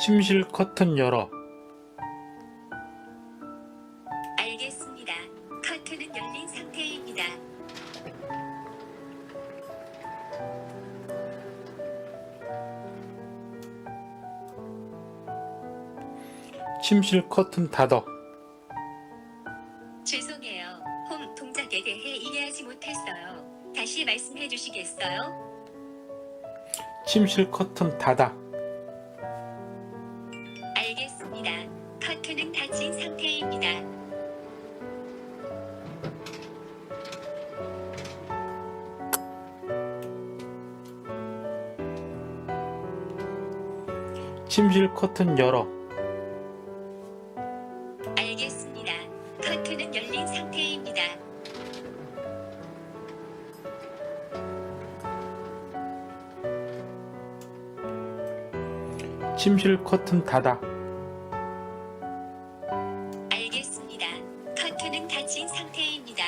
침실 커튼 열어. 알겠습니다. 커튼은 열린 상태입니다. 침실 커튼 닫아. 죄송해요. 홈 동작에 대해 이해하지 못했어요. 다시 말씀해 주시겠어요? 침실 커튼 닫아. 알겠습니다. 커튼은 닫힌 상태입니다. 침실 커튼 열어. 알겠습니다. 커튼은 열린 상태입니다. 침실 커튼 닫아. 컴퓨터는 닫힌 상태입니다.